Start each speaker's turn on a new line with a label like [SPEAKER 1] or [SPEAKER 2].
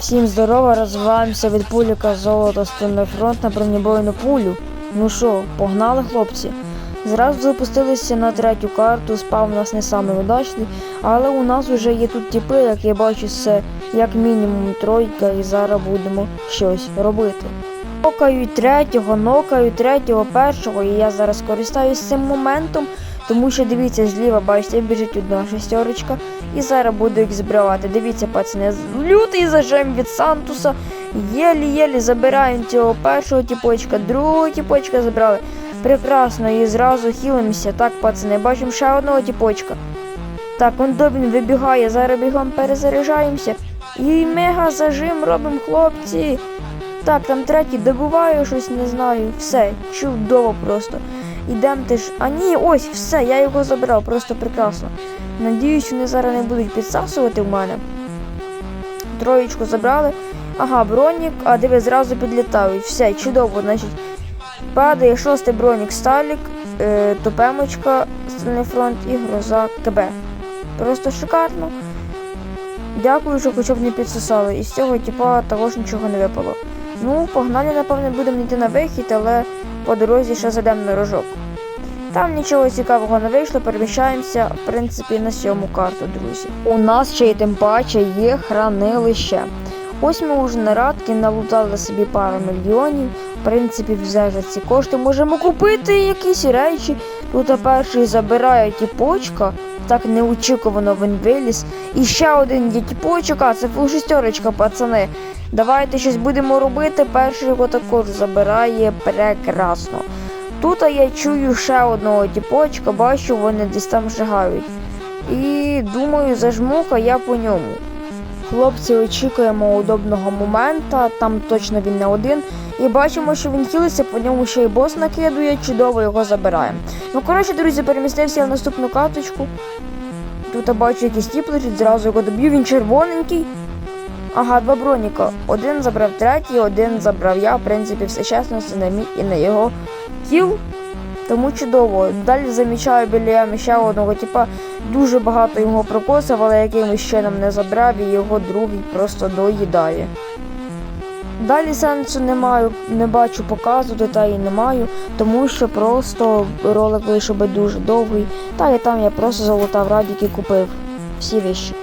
[SPEAKER 1] Всім здорово, розвиваємося від пуліка золото стильний фронт на бронебойну пулю. Ну що, погнали, хлопці? Зразу запустилися на третю карту, спав у нас не самий удачний, але у нас вже є тут тіпи, як я бачу, це як мінімум тройка, і зараз будемо щось робити. Нокають третього, нокають третього, першого, і я зараз користаюсь цим моментом, тому що дивіться, зліва, бачите, біжить одна шестерочка, і зараз буду їх збривати. Дивіться, пацани, лютий зажим від Сантуса. Єлі-єлі забираємо цього першого тіпочка, другого тіпочка забрали. Прекрасно, і зразу хілимося. Так, пацани, бачимо ще одного тіпочка. Так, он Добін вибігає, зараз бігом перезаряджаємося. І мега зажим робимо, хлопці. Так, там третій добиваю щось, не знаю. Все, чудово просто. Ідемте ж. А ні, ось, все, я його забрав, просто прекрасно. Надіюсь, вони зараз не будуть підсасувати в мене. Троєчку забрали. Ага, бронік, а диви, зразу підлітають. Все, чудово, значить. Падає шостий бронік Сталік, е, топемочка, Стальний фронт і гроза КБ. Просто шикарно. Дякую, що хоча б не підсосали. Із цього типа також нічого не випало. Ну, погнали, напевне, будемо йти на вихід, але по дорозі ще зайдемо на рожок. Там нічого цікавого не вийшло, переміщаємося, в принципі, на сьому карту, друзі. У нас ще й тим паче є хранилище. Ось ми вже на радки налутали собі пару мільйонів. В принципі, вже за ці кошти можемо купити якісь речі. Тут перший забирає тіпочка, так неочікувано він виліз. І ще один є тіпочок, а це фул шестерочка, пацани. Давайте щось будемо робити. Перший його також забирає прекрасно. Тут я чую ще одного тіпочка, бачу, вони десь там шагають. І думаю, зажмуха я по ньому. Хлопці очікуємо удобного момента, там точно він не один. І бачимо, що він хилиться, по ньому ще й бос накидує, чудово його забираємо. Ну, коротше, друзі, перемістився в наступну карточку. Тут я бачу якийсь тіп лежить, зразу його доб'ю, він червоненький. Ага, два броніка. Один забрав третій, один забрав я. В принципі, все чесно, це на мій і на його кіл. Тому чудово. Далі замічаю біля ями ще одного типа. Дуже багато його прокосив, але якимось чином не забрав і його другий просто доїдає. Далі сенсу не маю, не бачу показу, деталі не маю, тому що просто ролик вийшов би дуже довгий. Та і там я просто залутав радік і купив всі вещі.